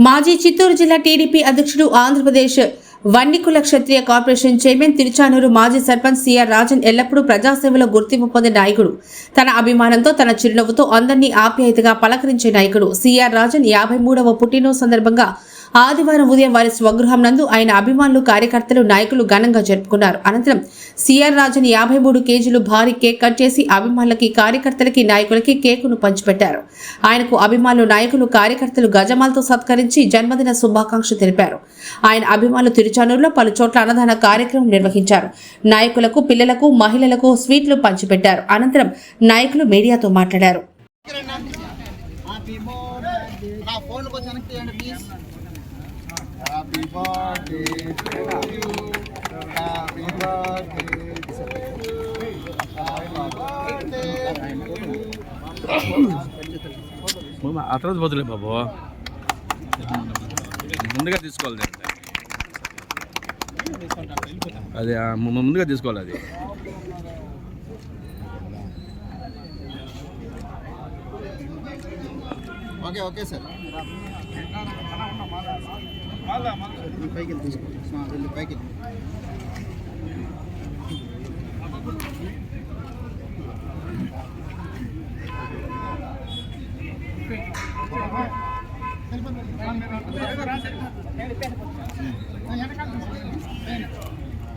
మాజీ చిత్తూరు జిల్లా టీడీపీ అధ్యక్షుడు ఆంధ్రప్రదేశ్ వన్నికుల క్షత్రియ కార్పొరేషన్ చైర్మన్ తిరుచానూరు మాజీ సర్పంచ్ సిఆర్ రాజన్ ఎల్లప్పుడూ ప్రజాసేవలో గుర్తింపు పొందిన నాయకుడు. తన అభిమానంతో తన చిరునవ్వుతో అందరినీ ఆప్యాయతగా పలకరించే నాయకుడు సిఆర్ రాజన్ యాభై మూడవ పుట్టినరోజు సందర్భంగా ఆదివారం ఉదయం వారి స్వగృహం నందు ఆయన అభిమానులు కార్యకర్తలు నాయకులు ఘనంగా జరుపుకున్నారు. అనంతరం సిఆర్ రాజన్ యాభై మూడు కేజీలు భారీ కేక్ కట్ చేసి అభిమానులకి కార్యకర్తలకి నాయకులకి కేకును పంచిపెట్టారు. ఆయనకు అభిమానులు నాయకులు కార్యకర్తలు గజమాలతో సత్కరించి జన్మదిన శుభాకాంక్షలు తెలిపారు. ఆయన అభిమానులు తిరుచానూరులో పలు చోట్ల అన్నదాన కార్యక్రమం నిర్వహించారు. నాయకులకు పిల్లలకు మహిళలకు స్వీట్లు పంచిపెట్టారు. అనంతరం నాయకులు మీడియాతో మాట్లాడారు. నా ఫోన్ కొంచెం కనెక్ట్ చేయండి please happy birthday happy birthday ఆ తర్వాత వదిలే బాబు. ముందుగా తీసుకోవాలి. అది. ముందుగా తీసుకోవాలి అది. ఓకే ఓకే సార్ పైకి వెళ్ళి పైకి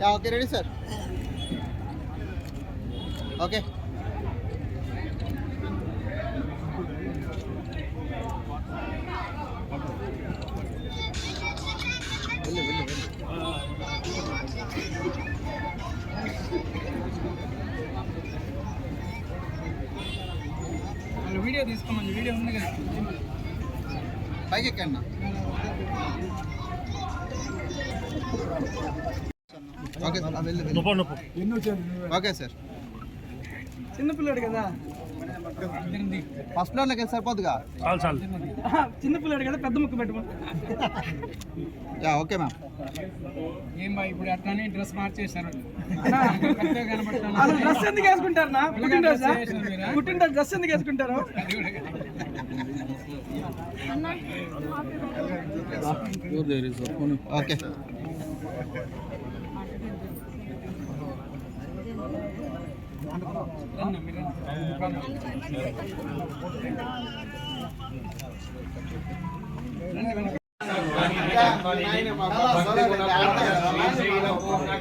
okay ready sir okay video తీసుకోమని వీడియో ఉంది కదా. పైకి ఎక్కండి ఓకే సార్. Okay sir. చిన్నపిల్లాడు కదా. ఫస్ట్ ఫ్లోర్లోకి వెళ్ళి సరిపోద్దుగా? ఆహా, చిన్నపిల్లాడు కదా పెద్ద ముక్క పెట్టుకో. Yeah okay ma'am. ఏం బా ఇప్పుడు అట్లానే డ్రెస్ మార్చేశారు. డ్రెస్ ఎందుకు వేసుకుంటారు నా పుట్టినరోజా పుట్టినరోజు డ్రెస్ ఎందుకు వేసుకుంటారు? ఓకే.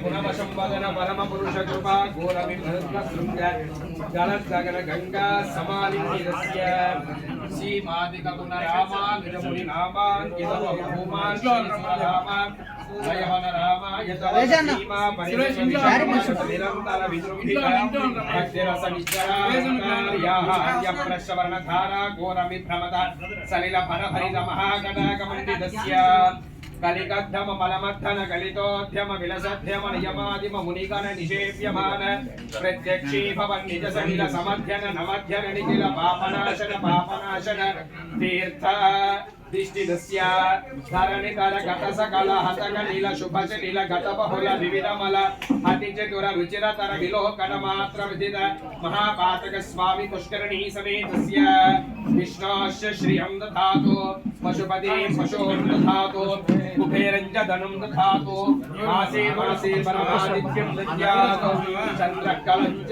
గుణవశంవదన కృపా ఘోర గంగా సమాలిన్యస్య శ్రీమాదిక గుణ రామ విరముని నామాంకిత జయవన రామ సలిల భర కలితోద్యమ విలసధ్యమ నియమాదిమ మునిగణ నిషేవ్యమాన ప్రత్యక్షీభవన్ నిజ సహిల సమధ్యన నమధ్యన నిఖిల పాపనాశన పాపనాశన తీర్థ दृष्टिदस्या धारणे काला घाटाचा काला हाताका नीला, शोभाचे नीला घाटापा होला विविधा मला, हातीचे दोरा, रुचिरा तारा गिलो कण मात्र विदिता, महापातक स्वामी पुष्करणी समेतस्य विष्णाश्च श्रियं दधातो, पशुपते पशों दधातो, कुबेरञ्च धनं दधातो आसे मनसे परमादित्यं दद्यात् चन्द्रकलञ्च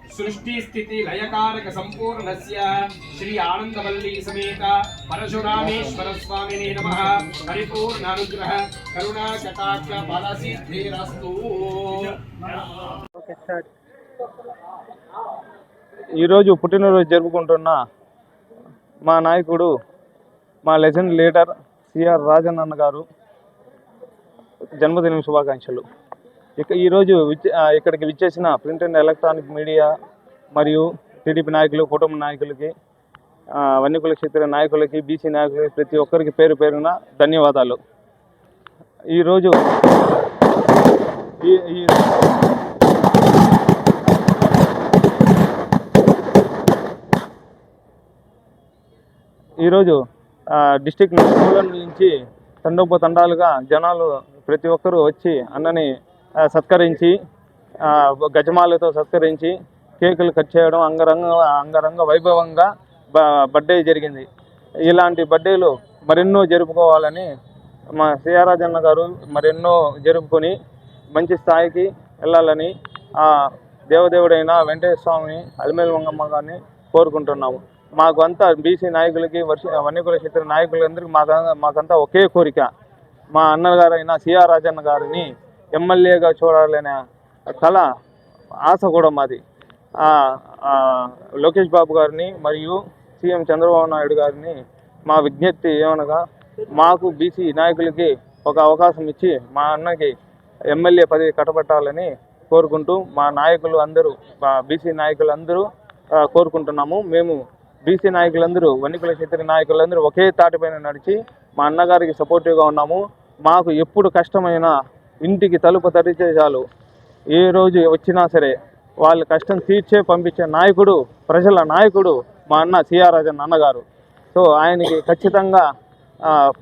సృష్టి స్థితి లయకారక సంపూర్ణస్య శ్రీ ఆనందవల్లి సమేత పరశురామేశ్వర స్వామినే నమః. పరిపూర్ణ అనుగ్రహ కరుణా కటాక్ష ఈరోజు పుట్టినరోజు జరుపుకుంటున్న మా నాయకుడు మా లెజెండ్ లీడర్ సిఆర్ రాజన్ అన్న గారు జన్మదిన శుభాకాంక్షలు. ఇక ఈరోజు విచ్- ఇక్కడికి విచ్చేసిన ప్రింట్ అండ్ ఎలక్ట్రానిక్ మీడియా మరియు టీడీపీ నాయకులు కుటుంబ నాయకులకి వన్యకుల క్షేత్ర నాయకులకి బీసీ నాయకులకి ప్రతి ఒక్కరికి పేరు పేరున ధన్యవాదాలు. ఈరోజు ఈ ఈరోజు డిస్టిక్ నుంచి తండోప తండాలుగా జనాలు ప్రతి ఒక్కరూ వచ్చి అన్నని సత్కరించి గజమాలతో సత్కరించి కేకులు కట్ చేయడం అంగరంగ అంగరంగ వైభవంగా బ బర్త్డే జరిగింది. ఇలాంటి బర్త్డేలు మరెన్నో జరుపుకోవాలని మా సిఆరాజన్న గారు మరెన్నో జరుపుకొని మంచి స్థాయికి వెళ్ళాలని ఆ దేవదేవుడైన వెంకటేశ్వర స్వామిని అలిమేలు మంగమ్మ గారిని కోరుకుంటున్నాము. మాకు అంతా బీసీ నాయకులకి వర్ష వన్యకుల క్షేత్ర నాయకులందరికీ మాకు మాకంతా ఒకే కోరిక. మా అన్నగారైన సిఆర్ రాజన్న గారిని ఎమ్మెల్యేగా చూడాలనే కళ ఆశ కూడా మాది. లోకేష్ బాబు గారిని మరియు సీఎం చంద్రబాబు నాయుడు గారిని మా విజ్ఞప్తి ఏమనగా మాకు బీసీ నాయకులకి ఒక అవకాశం ఇచ్చి మా అన్నకి ఎమ్మెల్యే పదవి కట్టబెట్టాలని కోరుకుంటూ మా నాయకులు అందరూ మా బీసీ నాయకులు అందరూ కోరుకుంటున్నాము. మేము బీసీ నాయకులందరూ వన్నికుల క్షేత్ర నాయకులందరూ ఒకే తాటిపైన నడిచి మా అన్నగారికి సపోర్టివ్గా ఉన్నాము. మాకు ఎప్పుడు కష్టమైనా ఇంటికి తలుపు తరిచే చాలు. ఏ రోజు వచ్చినా సరే వాళ్ళ కష్టం తీర్చే పంపించే నాయకుడు ప్రజల నాయకుడు మా అన్న సిఆర్ రాజన్ అన్నగారు. సో ఆయనకి ఖచ్చితంగా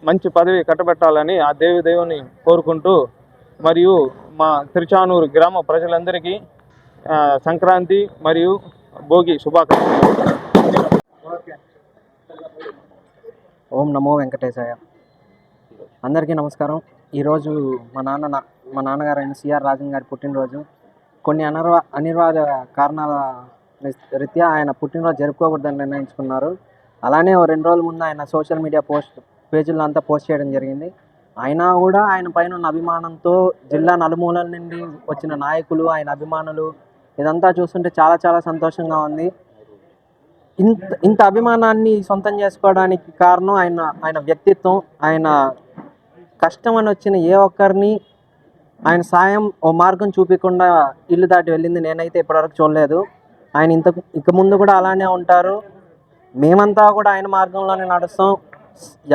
మంచి పదవి కట్టబెట్టాలని ఆ దేవి దేవుని కోరుకుంటూ మరియు మా తిరుచానూరు గ్రామ ప్రజలందరికీ సంక్రాంతి మరియు భోగి శుభాకాంక్షలు. ఓం నమో వెంకటేశాయ. అందరికీ నమస్కారం. ఈరోజు మా నాన్న నా- మా నాన్నగారు అయిన సిఆర్ రాజన్ గారి పుట్టినరోజు. కొన్ని అనర్వ అనివార్య కారణాల రి- రీత్యా ఆయన పుట్టినరోజు జరుపుకోకూడదని నిర్ణయించుకున్నారు. అలానే ఓ రెండు రోజుల ముందు ఆయన సోషల్ మీడియా పోస్ట్ పేజీల్లో అంతా పోస్ట్ చేయడం జరిగింది. అయినా కూడా ఆయన పైన ఉన్న అభిమానంతో జిల్లా నలుమూలల నుండి వచ్చిన నాయకులు ఆయన అభిమానులు ఇదంతా చూస్తుంటే చాలా చాలా సంతోషంగా ఉంది. ఇంత ఇంత అభిమానాన్ని సొంతం చేసుకోవడానికి కారణం ఆయన ఆయన వ్యక్తిత్వం ఆయన కష్టం అని వచ్చిన ఏ ఒక్కరిని ఆయన సాయం ఓ మార్గం చూపించకుండా ఇల్లు దాటి వెళ్ళింది నేనైతే ఇప్పటివరకు చూడలేదు. ఆయన ఇంత ఇక ముందు కూడా అలానే ఉంటారు. మేమంతా కూడా ఆయన మార్గంలోనే నడుస్తాం.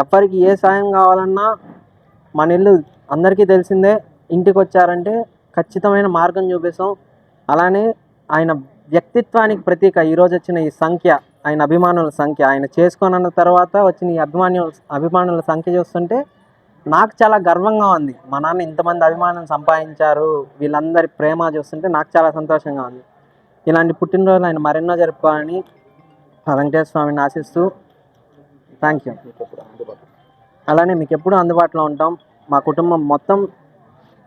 ఎవరికి ఏ సాయం కావాలన్నా మన ఇల్లు అందరికీ తెలిసిందే. ఇంటికి వచ్చారంటే ఖచ్చితమైన మార్గం చూపిస్తాం. అలానే ఆయన వ్యక్తిత్వానికి ప్రతీక ఈరోజు వచ్చిన ఈ సంఖ్య ఆయన అభిమానుల సంఖ్య ఆయన చేసుకొన్న తర్వాత వచ్చిన ఈ అభిమానుల అభిమానుల సంఖ్య చూస్తుంటే నాకు చాలా గర్వంగా ఉంది. మా నాన్న ఇంతమంది అభిమానం సంపాదించారు. వీళ్ళందరి ప్రేమ చూస్తుంటే నాకు చాలా సంతోషంగా ఉంది. ఇలాంటి పుట్టినరోజులు ఆయన మరెన్నో జరుపుకోవాలని వెంకటేశ్వర స్వామిని ఆశిస్తూ థ్యాంక్ యూ అలానే మీకు ఎప్పుడూ అందుబాటులో ఉంటాం. మా కుటుంబం మొత్తం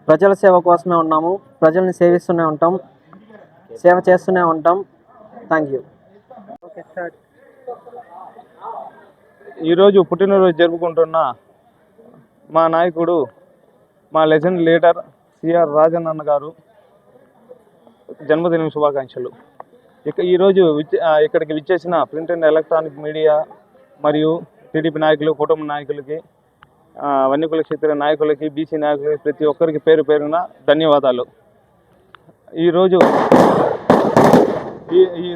ప్రజల సేవ కోసమే ఉన్నాము. ప్రజల్ని సేవిస్తూనే ఉంటాం. సేవ చేస్తూనే ఉంటాం. థ్యాంక్ యూ ఈరోజు పుట్టినరోజు జరుపుకుంటున్న మా నాయకుడు మా లెజెండ్ లీడర్ సిఆర్ రాజన్ అన్న గారు జన్మదిన శుభాకాంక్షలు. ఇక ఈరోజు విచ్- ఇక్కడికి విచ్చేసిన ప్రింట్ అండ్ ఎలక్ట్రానిక్ మీడియా మరియు టీడీపీ నాయకులు కుటుంబ నాయకులకి వన్యకుల క్షేత్ర నాయకులకి బీసీ నాయకులకి ప్రతి ఒక్కరికి పేరు పేరున ధన్యవాదాలు. ఈరోజు ఈ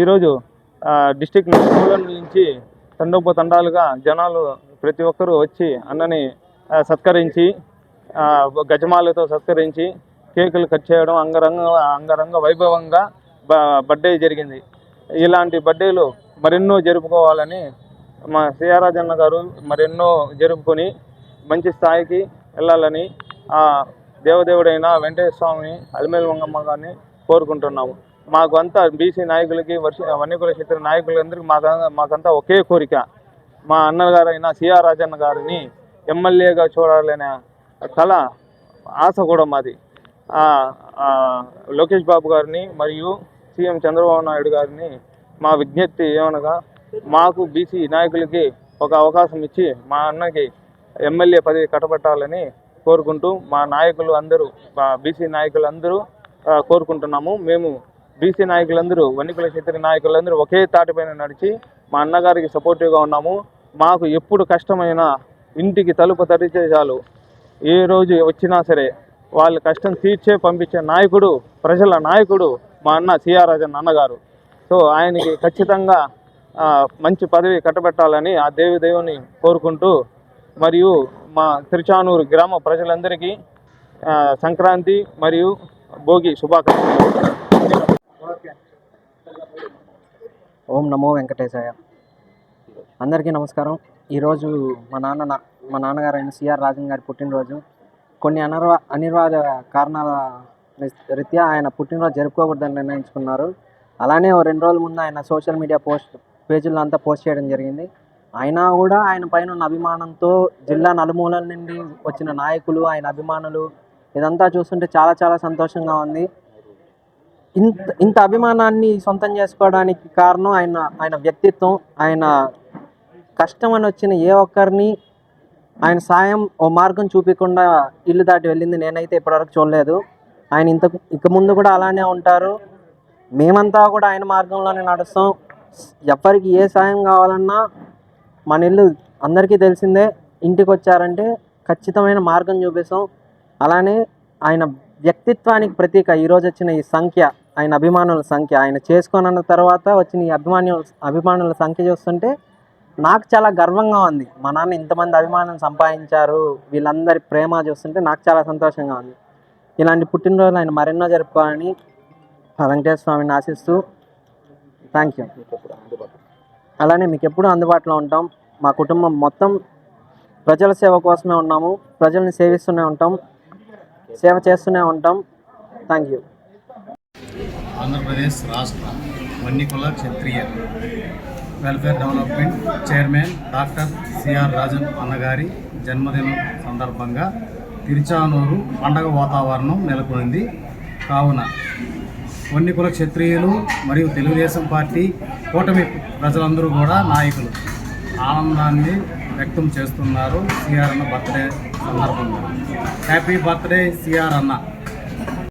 ఈరోజు డిస్టిక్ నలుమూలల నుంచి తండోప తండాలుగా జనాలు ప్రతి ఒక్కరూ వచ్చి అన్నని సత్కరించి గజమాలతో సత్కరించి కేకులు కట్ చేయడం అంగరంగ అంగరంగ వైభవంగా బ బర్త్డే జరిగింది. ఇలాంటి బర్త్డేలు మరెన్నో జరుపుకోవాలని మా సిఆరాజన్న గారు మరెన్నో జరుపుకొని మంచి స్థాయికి వెళ్ళాలని ఆ దేవదేవుడైన వెంకటేశ్వర స్వామిని అలిమేలు మంగమ్మ గారిని కోరుకుంటున్నాము. మాకు అంతా బీసీ నాయకులకి వర్ష వన్యకుల క్షేత్ర నాయకులందరికీ మాకు మాకంతా ఒకే కోరిక. మా అన్నగారైన సిఆర్ రాజన్న గారిని ఎమ్మెల్యేగా చూడాలనే కళ ఆశ కూడా మాది. లోకేష్ బాబు గారిని మరియు సీఎం చంద్రబాబు నాయుడు గారిని మా విజ్ఞప్తి ఏమనగా మాకు బీసీ నాయకులకి ఒక అవకాశం ఇచ్చి మా అన్నకి ఎమ్మెల్యే పదవి కట్టబెట్టాలని కోరుకుంటూ మా నాయకులు అందరూ మా బీసీ నాయకులు అందరూ కోరుకుంటున్నాము. మేము బీసీ నాయకులందరూ వన్నికుల క్షేత్ర నాయకులందరూ ఒకే తాటిపైన నడిచి మా అన్నగారికి సపోర్టివ్గా ఉన్నాము. మాకు ఎప్పుడు కష్టమైన ఇంటికి తలుపు తరిచే చాలు. ఏ రోజు వచ్చినా సరే వాళ్ళ కష్టం తీర్చే పంపించే నాయకుడు ప్రజల నాయకుడు మా అన్న సిఆర్ రాజన్ అన్నగారు. సో ఆయనకి ఖచ్చితంగా మంచి పదవి కట్టబెట్టాలని ఆ దేవి దేవుని కోరుకుంటూ మరియు మా తిరుచానూరు గ్రామ ప్రజలందరికీ సంక్రాంతి మరియు భోగి శుభాకాంక్షలు. ఓం నమో వెంకటేశాయ. అందరికీ నమస్కారం. ఈరోజు మా నాన్న నా- మా నాన్నగారు అయిన సిఆర్ రాజన్ గారి పుట్టినరోజు. కొన్ని అనర్వా అనిర్వాద కారణాల రీత్యా ఆయన పుట్టినరోజు జరుపుకోకూడదని నిర్ణయించుకున్నారు. అలానే ఓ రెండు రోజుల ముందు ఆయన సోషల్ మీడియా పోస్ట్ పేజీల్లో అంతా పోస్ట్ చేయడం జరిగింది. అయినా కూడా ఆయన పైన ఉన్న అభిమానంతో జిల్లా నలుమూలల నుండి వచ్చిన నాయకులు ఆయన అభిమానులు ఇదంతా చూస్తుంటే చాలా చాలా సంతోషంగా ఉంది. ఇంత ఇంత అభిమానాన్ని సొంతం చేసుకోవడానికి కారణం ఆయన ఆయన వ్యక్తిత్వం ఆయన కష్టం అని వచ్చిన ఏ ఒక్కరిని ఆయన సాయం ఓ మార్గం చూపించకుండా ఇల్లు దాటి వెళ్ళింది నేనైతే ఇప్పటివరకు చూడలేదు. ఆయన ఇంత ఇక ముందు కూడా అలానే ఉంటారు. మేమంతా కూడా ఆయన మార్గంలోనే నడుస్తాం. ఎవరికి ఏ సాయం కావాలన్నా మన ఇల్లు అందరికీ తెలిసిందే. ఇంటికి వచ్చారంటే ఖచ్చితమైన మార్గం చూపిస్తాం. అలానే ఆయన వ్యక్తిత్వానికి ప్రతీక ఈరోజు వచ్చిన ఈ సంఖ్య ఆయన అభిమానుల సంఖ్య ఆయన చేసుకోనన్న తర్వాత వచ్చిన ఈ అభిమానుల అభిమానుల సంఖ్య చూస్తుంటే నాకు చాలా గర్వంగా ఉంది. మా నాన్న ఇంతమంది అభిమానులు సంపాదించారు వీళ్ళందరి ప్రేమ చూస్తుంటే నాకు చాలా సంతోషంగా ఉంది. ఇలాంటి పుట్టినరోజులు ఆయన మరెన్నో జరుపుకోవాలని వెంకటేశ్వర స్వామిని ఆశిస్తూ థ్యాంక్ యూ. అలానే మీకు ఎప్పుడూ అందుబాటులో ఉంటాం. మా కుటుంబం మొత్తం ప్రజల సేవ కోసమే ఉన్నాము. ప్రజల్ని సేవిస్తూనే ఉంటాం. సేవ చేస్తూనే ఉంటాం. Thank you. ఆంధ్రప్రదేశ్ రాష్ట్ర Vannikula Kshatriya welfare development chairman doctor CR Rajan అన్నగారి జన్మదినం సందర్భంగా తిరుచానూరు పండగ వాతావరణం నెలకొంది కావున వన్నికుల క్షత్రియులు మరియు తెలుగుదేశం పార్టీ కూటమి ప్రజలందరూ కూడా నాయకులు ఆనందాన్ని వ్యక్తం చేస్తున్నారు. సిఆర్ అన్న బర్త్డే సందర్భంగా. హ్యాపీ బర్త్డే సిఆర్ అన్న.